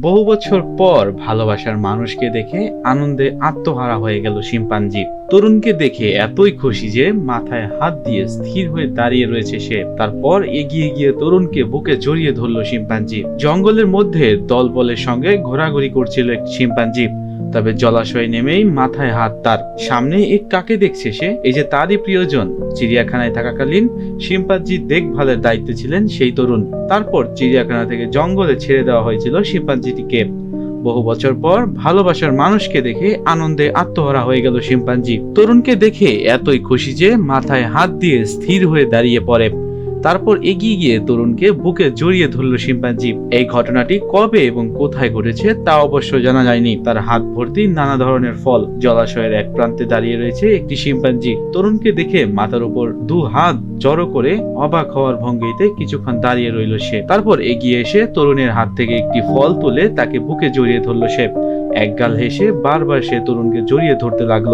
বহু বছর পর ভালোবাসার মানুষকে দেখে আনন্দে আত্মহারা হয়ে গেল শিম্পাঞ্জি। তরুণকে দেখে এতই খুশি যে মাথায় হাত দিয়ে স্থির হয়ে দাঁড়িয়ে রয়েছে সে। তারপর এগিয়ে গিয়ে তরুণকে বুকে জড়িয়ে ধরল শিম্পাঞ্জি। জঙ্গলের মধ্যে দলবলের সঙ্গে ঘোরাঘুরি করছিল এক শিম্পাঞ্জি। তবে জলাশয়ে নেমেই মাথায় হাত তার। সামনে এক কাকে দেখছে সে? এই যে তারই প্রিয়জন। চিড়িয়াখানায় থাকাকালীন শিম্পাঞ্জির দেখভালের দায়িত্বে ছিলেন সেই তরুণ। তারপর চিড়িয়াখানা থেকে জঙ্গলে ছেড়ে দেওয়া হয়েছিল শিম্পাঞ্জিটিকে। বহু বছর পর ভালোবাসার মানুষকে দেখে আনন্দে আত্মহারা হয়ে গেল শিম্পাঞ্জি। তরুণকে দেখে এতই খুশি যে মাথায় হাত দিয়ে স্থির হয়ে দাঁড়িয়ে পড়ে। তারপর এগিয়ে গিয়ে তরুণকে বুকে জড়িয়ে ধরল শিম্পাঞ্জি এই ঘটনাটি কবে এবং কোথায় ঘটেছে তা অবশ্য জানা যায়নি। তার হাত ভর্তি নানা ধরনের ফল। জলাশয়ের এক প্রান্তে দাঁড়িয়ে রয়েছে একটি শিম্পাঞ্জি তরুণকে দেখে মাথার উপর দু হাত জড়ো করে অবাক হওয়ার ভঙ্গিতে কিছুক্ষণ দাঁড়িয়ে রইল সে। তারপর এগিয়ে এসে তরুণের হাত থেকে একটি ফল তুলে তাকে বুকে জড়িয়ে ধরল সে। একগাল হেসে বারবার সে তরুণকে জড়িয়ে ধরতে লাগল।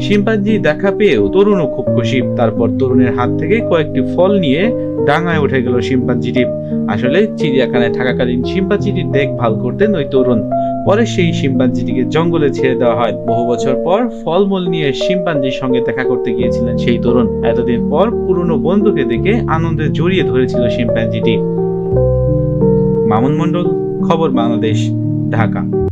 শিম্পাঞ্জি দেখা পেয়েও তরুণও খুব খুশি। তারপর তরুণের হাত থেকে কয়েকটি ফল নিয়ে ডাঙায় উঠে গেল শিম্পাঞ্জিটি। আসলে চিড়িয়াখানায় থাকাকালীন শিম্পাঞ্জিটির দেখভাল করতেন ওই তরুণ। পরে সেই শিম্পাঞ্জিটিকে জঙ্গলে ছেড়ে দেওয়া হয়। বহু বছর পর ফলমূল নিয়ে শিম্পাঞ্জির সঙ্গে দেখা করতে গিয়েছিলেন সেই তরুণ। এতদিন পর পুরনো বন্ধুকে দেখে আনন্দে জড়িয়ে ধরেছিল শিম্পাঞ্জিটি। মামুন মণ্ডল, খবর বাংলাদেশ, ঢাকা।